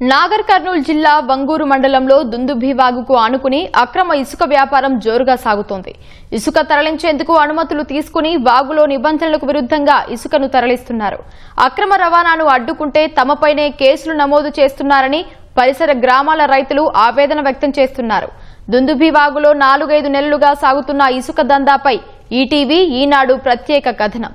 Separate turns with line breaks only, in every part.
నాగర్ కర్నూలు జిల్లా వంగూరు మండలంలో దుందుభివాగుకు ఆనుకుని అక్రమ ఇసుక వ్యాపారం జోరుగా సాగుతోంది. ఇసుక తరలించేందుకు అనుమతులు తీసుకుని వాగులో నిబంధనలకు విరుద్ధంగా ఇసుకను తరలిస్తున్నారు. అక్రమ రవాణాను అడ్డుకుంటే తమపైనే కేసులు నమోదు చేస్తున్నారని పరిసర గ్రామాల రైతులు ఆవేదన వ్యక్తం చేస్తున్నారు. దుందుభివాగులో నాలుగైదు నెలలుగా సాగుతున్న ఇసుక దందాపై ఈటీవీ ఈనాడు ప్రత్యేక కథనం.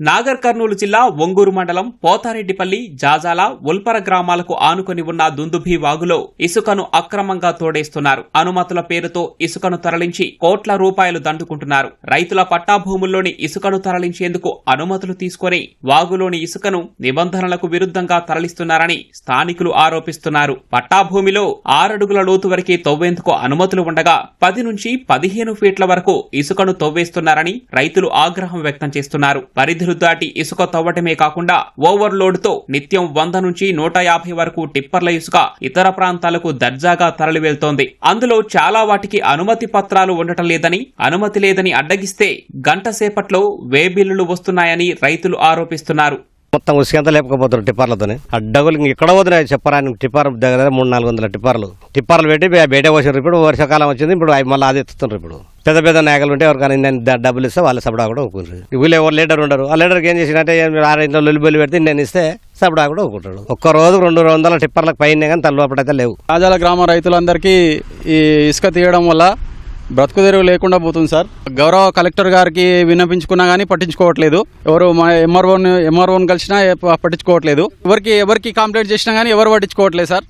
నాగర్ కర్నూలు జిల్లా ఒంగూరు మండలం పోతారెడ్డిపల్లి జాజాల ఉల్పర గ్రామాలకు ఆనుకొని ఉన్న దుందుభి వాగులో ఇసుకను అక్రమంగా తోడేస్తున్నారు. అనుమతుల పేరుతో ఇసుకను తరలించి కోట్ల రూపాయలు దండుకుంటున్నారు. రైతుల పట్టాభూముల్లోని ఇసుకను తరలించేందుకు అనుమతులు తీసుకొని వాగులోని ఇసుకను నిబంధనలకు విరుద్ధంగా తరలిస్తున్నారని స్థానికులు ఆరోపిస్తున్నారు. పట్టాభూమిలో ఆరడుగుల లోతు వరకే తవ్వేందుకు అనుమతులు ఉండగా పది నుంచి పదిహేను ఫీట్ల వరకు ఇసుకను తవ్వేస్తున్నారని రైతులు ఆగ్రహం వ్యక్తం చేస్తున్నారు. పరిధి పరిధులు దాటి ఇసుక తవ్వటమే కాకుండా ఓవర్లోడ్తో నిత్యం వంద నుంచి నూట యాభై వరకు టిప్పర్ల ఇసుక ఇతర ప్రాంతాలకు దర్జాగా తరలి వెళ్తోంది అందులో చాలా వాటికి అనుమతి పత్రాలు ఉండటం లేదని అనుమతి లేదని అడ్డగిస్తే గంట సేపట్లో వే బిల్లులు వస్తున్నాయని రైతులు ఆరోపిస్తున్నారు.
మొత్తం ఉసికంతా లేపకపోతారు టిప్పర్లతోనే. ఆ డగులు ఎక్కడ పోతున్నాయి చెప్పరాని టిప్పర్ దగ్గర మూడు నాలుగు వందల టిప్పర్లు. టిప్పర్లు పెట్టి బయట పోసారు ఇప్పుడు వర్షాకాలం వచ్చింది ఇప్పుడు మళ్ళీ అది ఎత్తుతున్నారు ఇప్పుడు. పెద్ద పెద్ద నాయకులు ఉంటే ఎవరికైనా నేను డబ్బులు ఇస్తే వాళ్ళ సబడా కూడా ఒప్పుకుంటారు. వీళ్ళు ఎవరు లీడర్ ఉండరు. ఆ లీడర్కి ఏం చేసినట్టే ఆరింట్లో లొల్లి బొల్లి పెడితే నేను ఇస్తే సబడా కూడా ఒప్పుకుంటాడు. ఒక్క రోజు రెండు వందల టిప్పర్లకు పైన కానీ తల్లోపడైతే లేవు.
రాజాల గ్రామ రైతులందరికీ ఈ ఇసుక తీయడం వల్ల బ్రతుకు తెరువు లేకుండా పోతుంది సార్. గౌరవ కలెక్టర్ గారికి విన్నపించుకున్నా కానీ పట్టించుకోవట్లేదు. ఎవరు మా ఎంఆర్ఓని ఎంఆర్ఓని కలిసినా పట్టించుకోవట్లేదు. ఎవరికి ఎవరికి కంప్లైంట్ చేసినా కానీ ఎవరు పట్టించుకోవట్లేదు సార్.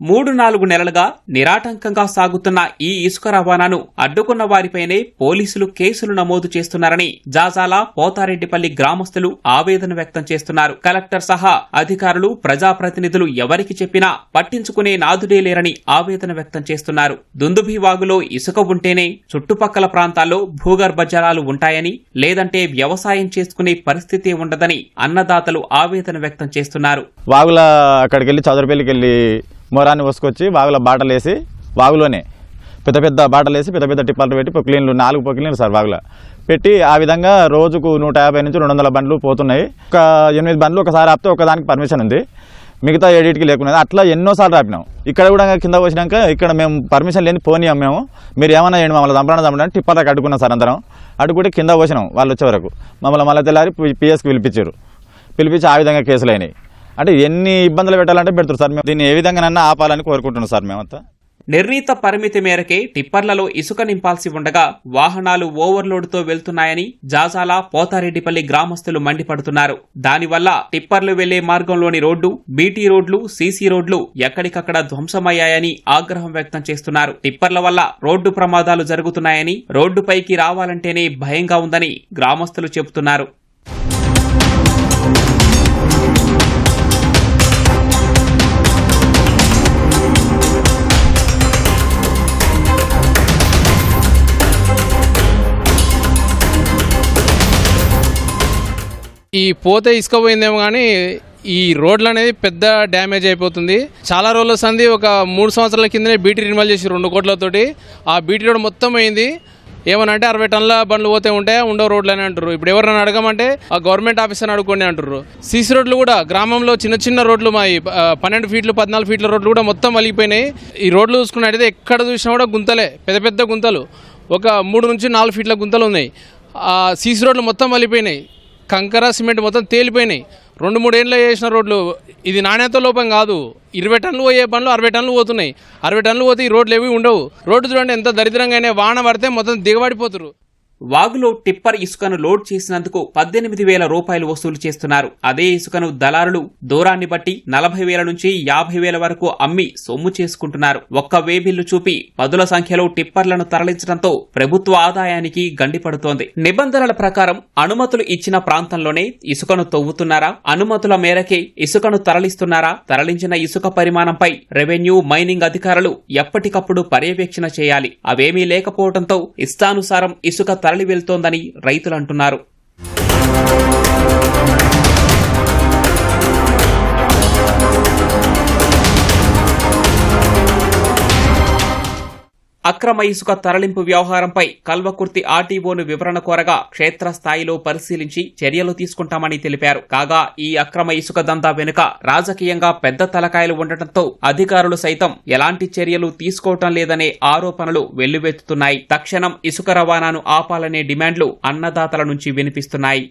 మూడు నాలుగు నెలలుగా నిరాటంకంగా సాగుతున్న ఈ ఇసుక రవాణాను అడ్డుకున్న వారిపైనే పోలీసులు కేసులు నమోదు చేస్తున్నారని జాజాల పోతారెడ్డిపల్లి గ్రామస్తులు ఆవేదన వ్యక్తం చేస్తున్నారు. కలెక్టర్ సహా అధికారులు ప్రజాప్రతినిధులు ఎవరికి చెప్పినా పట్టించుకునే నాదుడే లేరని ఆవేదన వ్యక్తం చేస్తున్నారు. దుందుభి వాగులో ఇసుక ఉంటేనే చుట్టుపక్కల ప్రాంతాల్లో భూగర్భ జలాలు ఉంటాయని లేదంటే వ్యవసాయం చేసుకునే పరిస్థితి ఉండదని అన్నదాతలు ఆవేదన వ్యక్తం చేస్తున్నారు.
వాగుల అక్కడికి వెళ్ళి చదురుపల్లికి వెళ్ళి మొరాన్ని వసుకొచ్చి వాగులో బాటలు వేసి వాగులోనే పెద్ద పెద్ద బాటలు వేసి పెద్ద పెద్ద టిప్పర్లు పెట్టి పొక్లీన్లు నాలుగు పొక్లీన్లు సార్ వాగులో. పెట్టి ఆ విధంగా రోజుకు నూట యాభై నుంచి రెండు వందల బండ్లు పోతున్నాయి. ఒక ఎనిమిది బండ్లు ఒకసారి ఆపితే ఒకదానికి పర్మిషన్ ఉంది. మిగతా ఏడింటికి లేకున్నది. అట్లా ఎన్నోసార్లు ఆపినాం. ఇక్కడ కూడా కింద వచ్చినాక ఇక్కడ మేము పర్మిషన్ లేని పోనీయం మేము. మీరు ఏమన్నా చేయండి మమ్మల్ని చంపడం చంపడానికి టిప్పర్లకు అడ్డుకున్నాం సార్ అందరం. అడుగుకుంటే కింద పోసినాం వాళ్ళు వచ్చే వరకు. మమ్మల్ని మళ్ళీ తెల్లారి పిఎస్కి పిలిపించారు. పిలిపించి ఆ విధంగా కేసులు అయినాయి. అంటే ఎన్ని ఇబ్బందులు పెట్టాలంటే పెడతారు సార్ మేము. దీన్ని ఏ విధంగానన్నా ఆపాలని కోరుకుంటున్నాం సార్ మేమంతా.
నిర్ణీత పరిమితి మేరకే టిప్పర్లలో ఇసుక నింపాల్సి ఉండగా వాహనాలు ఓవర్లోడ్తో వెళ్తున్నాయని జాజాల పోతారెడ్డిపల్లి గ్రామస్తులు మండిపడుతున్నారు. దానివల్ల టిప్పర్లు వెళ్ళే మార్గంలోని రోడ్డు బీటీ రోడ్లు సీసీ రోడ్లు ఎక్కడికక్కడ ధ్వంసమయ్యాయని ఆగ్రహం వ్యక్తం చేస్తున్నారు. టిప్పర్ల వల్ల రోడ్డు ప్రమాదాలు జరుగుతున్నాయని రోడ్డుపైకి రావాలంటేనే భయంగా ఉందని గ్రామస్తులు చెబుతున్నారు.
ఈ పోతే ఇసుక పోయిందేమో కానీ ఈ రోడ్లు అనేది పెద్ద డ్యామేజ్ అయిపోతుంది. చాలా రోజుల సంది ఒక మూడు సంవత్సరాల కిందనే బీటీ రినివల్ చేసి రెండు కోట్లతోటి ఆ బీటీ రోడ్ మొత్తం అయింది ఏమనంటే అరవై టన్నుల బండ్లు పోతే ఉంటే ఉండవు రోడ్లు అని అంటారు ఇప్పుడు ఎవరైనా అడగమంటే ఆ గవర్నమెంట్ ఆఫీసర్ని అడుగుకోండి అంటారు సీసీ రోడ్లు కూడా గ్రామంలో చిన్న చిన్న రోడ్లు మా పన్నెండు ఫీట్లు పద్నాలుగు ఫీట్ల రోడ్లు కూడా మొత్తం వలిగిపోయినాయి ఈ రోడ్లు చూసుకున్నట్టయితే ఎక్కడ చూసినా కూడా గుంతలే పెద్ద పెద్ద గుంతలు. ఒక మూడు నుంచి నాలుగు ఫీట్ల గుంతలు ఉన్నాయి. ఆ సీసీ రోడ్లు మొత్తం వలిపోయినాయి కంకర సిమెంట్ మొత్తం తేలిపోయినాయి. రెండు మూడు వేసిన చేసిన రోడ్లు ఇది నాణ్యత లోపం కాదు. ఇరవై టన్నులు పోయే పనులు అరవై టన్నులు పోతున్నాయి. అరవై టన్నులు పోతే ఈ రోడ్లు ఏవి ఉండవు. రోడ్డు చూడండి ఎంత దరిద్రంగా అయినా వాన పడితే మొత్తం దిగబడిపోతురు
వాగులో టిప్పర్ ఇసుకను లోడ్ చేసినందుకు పద్దెనిమిది వేల రూపాయలు వసూలు చేస్తున్నారు. అదే ఇసుకను దళారులు దూరాన్ని బట్టి నలభై వేల నుంచి యాభై వేల వరకు అమ్మి సొమ్ము చేసుకుంటున్నారు. ఒక్క వేబిల్లు చూపి పదుల సంఖ్యలో టిప్పర్లను తరలించడంతో ప్రభుత్వ ఆదాయానికి గండిపడుతోంది. నిబంధనల ప్రకారం అనుమతులు ఇచ్చిన ప్రాంతంలోనే ఇసుకను తవ్వుతున్నారా? అనుమతుల మేరకే ఇసుకను తరలిస్తున్నారా? తరలించిన ఇసుక పరిమాణంపై రెవెన్యూ మైనింగ్ అధికారులు ఎప్పటికప్పుడు పర్యవేక్షణ చేయాలి. అవేమీ లేకపోవడంతో ఇష్టానుసారం ఇసుక తరలి వెళ్తోందని రైతులు అంటున్నారు. అక్రమ ఇసుక తరలింపు వ్యవహారంపై కల్వకుర్తి ఆర్టీఓను వివరణ కోరగా క్షేత్రస్థాయిలో పరిశీలించి చర్యలు తీసుకుంటామని తెలిపారు. కాగా ఈ అక్రమ ఇసుక దందా వెనుక రాజకీయంగా పెద్ద తలకాయలు ఉండటంతో అధికారులు సైతం ఎలాంటి చర్యలు తీసుకోవటం లేదనే ఆరోపణలు వెల్లువెత్తుతున్నాయి. తక్షణం ఇసుక రవాణాను ఆపాలనే డిమాండ్లు అన్నదాతల నుంచి వినిపిస్తున్నాయి.